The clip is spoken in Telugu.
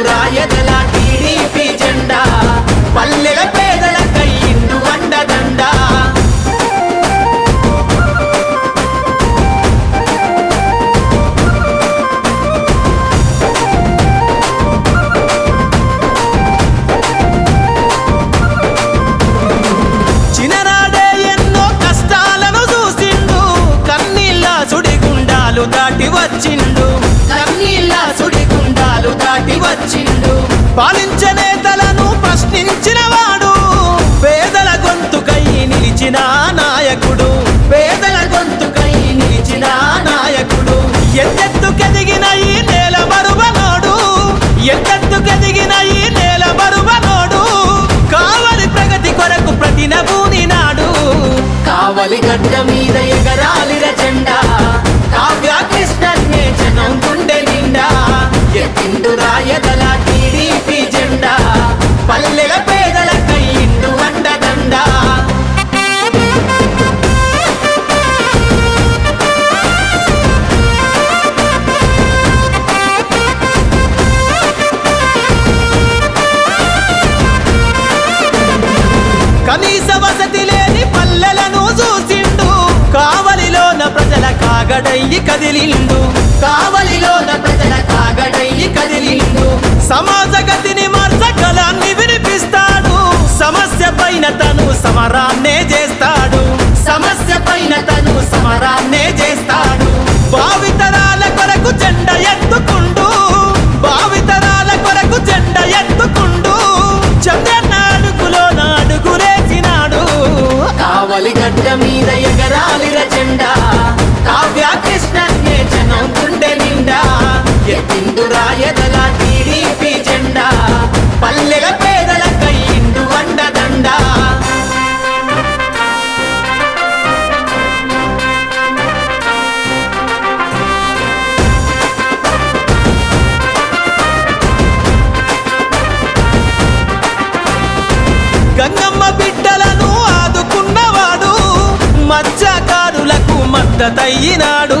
ఎత్తిండు రాయదల టీడీపీ జెండా పల్లెల పేదల కయ్యిండు వండదండ. చిన్ననాడే ఎన్నో కష్టాలను చూసిండు కన్నీళ్ళ సుడిగుండాలు దాటి వచ్చిండు. కన్నీళ్ళ సుడిగుండాలు దాటి వచ్చిండు పాలించే నేతలను ప్రశ్నించిన వాడు. కాగడయ్యి కదిలిండు. కావలిలోన ప్రజల కాగడయ్యి కదిలిండు. సమాజ గతిని మార్చగలాన్ని వినిపిస్తాడు. సమస్య పైన తను సమరాన్నే చేస్తాడు. సమస్య పైన తను సమరాన్నే చేస్తాడు. భావితరాల కొరకు జెండ ఎత్తుకుండు. భావితరాల కొరకు జెండ ఎత్తుకుండు. చంద్రన్న అడుగులో నాడుగులేసినాడు కావలి గడ్డ మీద ఎగరాలిర జెండా. కావ్య ఎత్తిండు రాయదల టీడీపీ జెండా పల్లెల పేదల కయ్యిండు వండదండ గంగమ్మ బిడ్డలను ఆదుకున్నవాడు మత్స్యకారులకు మద్దతయ్యినాడు